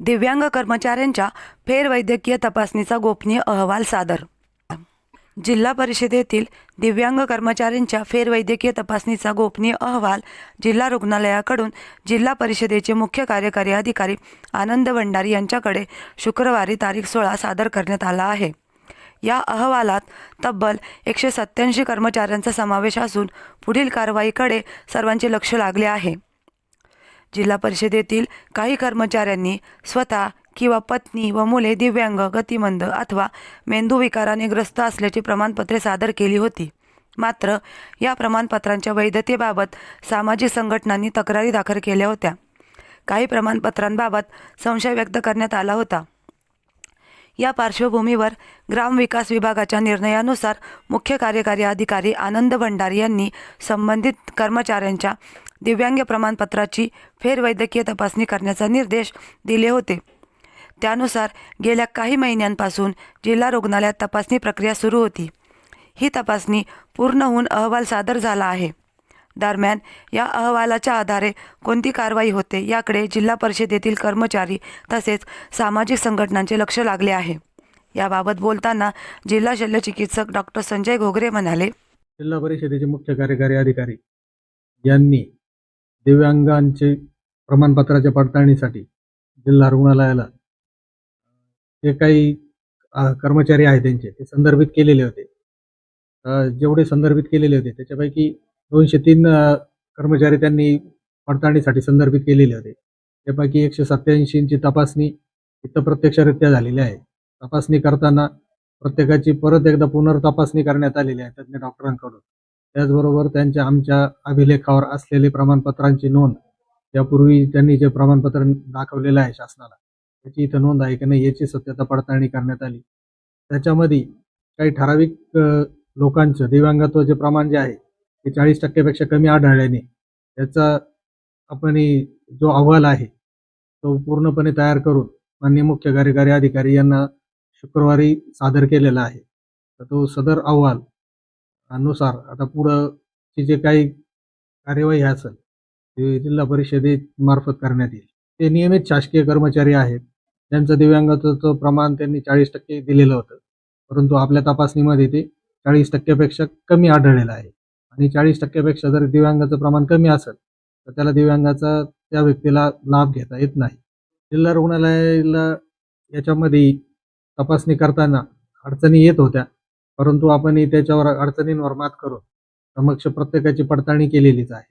दिव्यांग कर्मचाऱ्यांच्या फेरवैद्यकीय तपासणीचा गोपनीय अहवाल सादर. जिल्हा परिषदेतील दिव्यांग कर्मचाऱ्यांच्या फेरवैद्यकीय तपासणीचा गोपनीय अहवाल जिल्हा रुग्णालयाकडून जिल्हा परिषदेचे मुख्य कार्यकारी अधिकारी आनंद भंडारी यांच्याकडे शुक्रवारी तारीख सोळा सादर करण्यात आला आहे. या अहवालात तब्बल एकशे सत्याऐंशी कर्मचाऱ्यांचा समावेश असून पुढील कारवाईकडे सर्वांचे लक्ष लागले आहे. जिल्हा परिषदेतील काही कर्मचाऱ्यांनी स्वतः किंवा पत्नी व मुले दिव्यांग गतिमंद अथवा मेंदू विकाराने ग्रस्त असल्याची प्रमाणपत्रे सादर केली होती. मात्र या प्रमाणपत्रांच्या वैधतेबाबत सामाजिक संघटनांनी तक्रारी दाखल केल्या होत्या. काही प्रमाणपत्रांबाबत संशय व्यक्त करण्यात आला होता. या पार्श्वभूमीवर ग्रामविकास विभागाच्या निर्णयानुसार मुख्य कार्यकारी अधिकारी आनंद भंडारी यांनी संबंधित कर्मचाऱ्यांच्या दिव्यांग प्रमाणपत्राची फेरवैद्यकीय तपासणी करण्याचा निर्देश दिले होते. त्यानुसार गेल्या काही महिन्यांपासून जिल्हा रुग्णालयात तपासणी प्रक्रिया सुरू होती. ही तपासणी पूर्ण होऊन अहवाल सादर झाला आहे. दरम्यान या अहवालाच्या आधारे कोणती कारवाई होते याकडे जिल्हा परिषदेतील कर्मचारी तसेच सामाजिक संघटनांचे लक्ष लागले आहे. याबाबत बोलताना जिल्हा शल्यचिकित्सक डॉक्टर संजय घोगरे म्हणाले जिल्हा परिषदेचे मुख्य कार्यकारी अधिकारी यांनी दिव्यांगांचे प्रमाणपत्राच्या पडताळणीसाठी जिल्हा रुग्णालयाला जे काही कर्मचारी आहेत त्यांचे ते संदर्भित केलेले होते. जेवढे संदर्भित केलेले होते त्याच्यापैकी दोनशे तीन कर्मचारी त्यांनी पडताळणीसाठी संदर्भित केलेले होते. त्यापैकी एकशे सत्याऐंशींची तपासणी इथं प्रत्यक्षरित्या झालेली आहे. तपासणी करताना प्रत्येकाची परत एकदा पुनर्तपासणी करण्यात आलेली आहे तज्ज्ञ डॉक्टरांकडून. त्याचबरोबर त्यांच्या आमच्या अभिलेखावर असलेले प्रमाणपत्रांची नोंद यापूर्वी त्यांनी जे प्रमाणपत्र दाखवलेलं आहे शासनाला त्याची इथं नोंद आहे की नाही याची सत्यता पडताळणी करण्यात आली. त्याच्यामध्ये काही ठराविक अ, लोकांचं दिव्यांगत्वाचे प्रमाण जे आहे ते चाळीस टक्क्यापेक्षा कमी आढळल्याने त्याचा आपण जो अहवाल आहे तो पूर्णपणे तयार करून माननीय मुख्य कार्यकारी अधिकारी यांना शुक्रवारी सादर केलेला आहे. तर तो सदर अहवाल अनुसार आता पुढंची जे काही कार्यवाही असेल ते जिल्हा परिषदेमार्फत करण्यात येईल. ते नियमित शासकीय कर्मचारी आहेत. त्यांचं दिव्यांगत्वाचं प्रमाण त्यांनी चाळीस टक्के दिलेलं होतं. परंतु आपल्या तपासणीमध्ये ते चाळीस टक्क्यापेक्षा कमी आढळलेलं आहे. आणि चाळीस टक्क्यापेक्षा जर दिव्यांगाचं प्रमाण कमी असेल तर त्याला दिव्यांगाचा त्या व्यक्तीला लाभ घेता येत नाही. जिल्हा रुग्णालयाला याच्यामध्ये तपासणी करताना अडचणी येत होत्या परंतु आपण त्याच्यावर अडचणींवर मात करून समक्ष प्रत्येकाची पडताळणी केलेलीच आहे.